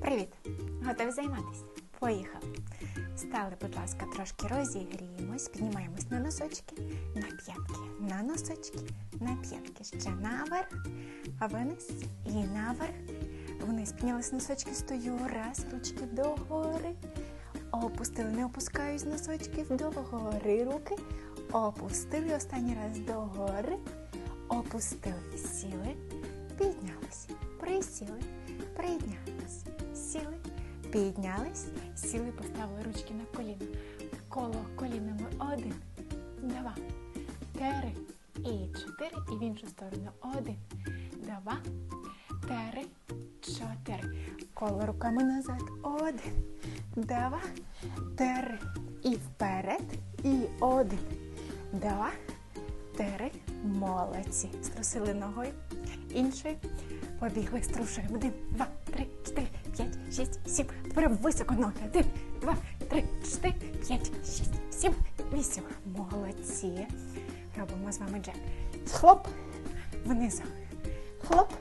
Привіт! Готові займатися? Поїхали! Стали, будь ласка, трошки розігріємось, піднімаємось на носочки, на п'ятки, на носочки, на п'ятки. Ще наверх, вниз і наверх. Вниз піднялись носочки, стою. Раз, ручки догори. Опустили, не опускаюсь носочки догори руки. Опустили останній раз догори. Опустили, сіли, піднялись, присіли, прийнялись, сіли, піднялись, сіли, поставили ручки на коліна. Коло колінами один, два, три і чотири. І в іншу сторону один, два, три, чотири. Коло руками назад. Один, два, три. І вперед. І один, два, три. Молодці. Струсили ногою. Іншою. Побігли, струшуємо. Один, два, три, чотири, п'ять, шість, сім. Тепер високо ноги. Один, два, три, чотири, п'ять, шість, сім, вісім. Молодці. Робимо з вами джек. Хлоп. Внизу. Хлоп.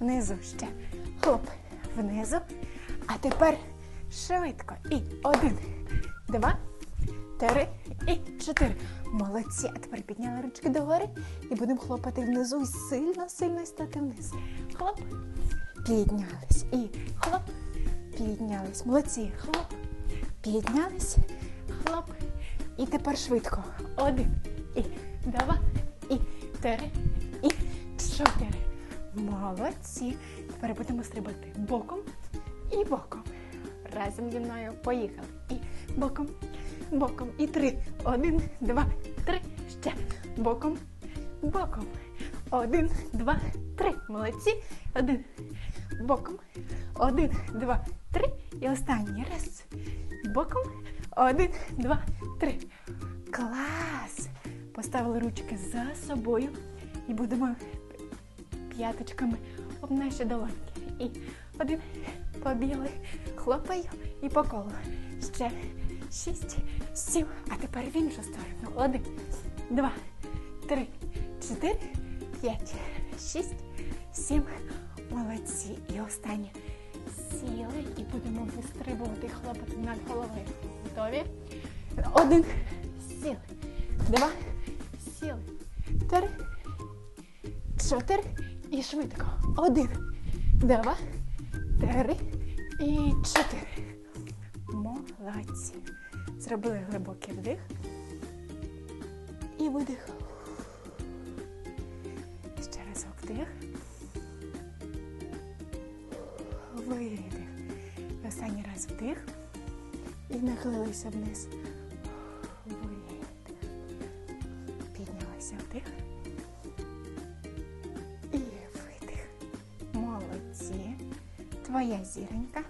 Внизу ще. Хлоп. Внизу. А тепер швидко. І один, два, три і чотири. Молодці. А тепер підняли ручки догори і будемо хлопати внизу і сильно-сильно стати вниз. Хлоп. Піднялись. І хлоп. Піднялись. Молодці. Хлоп. Піднялись. Хлоп. І тепер швидко. Один. І два. І три. І чотири. Молодці. Тепер будемо стрибати боком і боком. Разом зі мною поїхали. І боком, боком. І три. Один, два, три. Ще. Боком, боком. Один, два, три. Молодці. Один. Боком. Один, два, три. І останній раз. Боком. Один, два, три. Клас! Поставили ручки за собою і будемо п'яточками об наші долоньки. І один побігли, хлопаю і по колу. Ще шість, сім. А тепер в іншу сторону. Один, два, три, чотири, п'ять, шість, сім. Молодці. І останнє. Сіли і будемо вистрибувати, хлопати над головою. Готові? Один. Сіли. Два. Сіли. Три. Чотири. І швидко. Один. Два. Три. І чотири. Молодці. Зробили глибокий вдих. І видих. Ще раз вдих. Видих. І останній раз вдих. І нахилилися вниз. Видих. Піднялися вдих. І видих. Молодці. Твоя зіронька.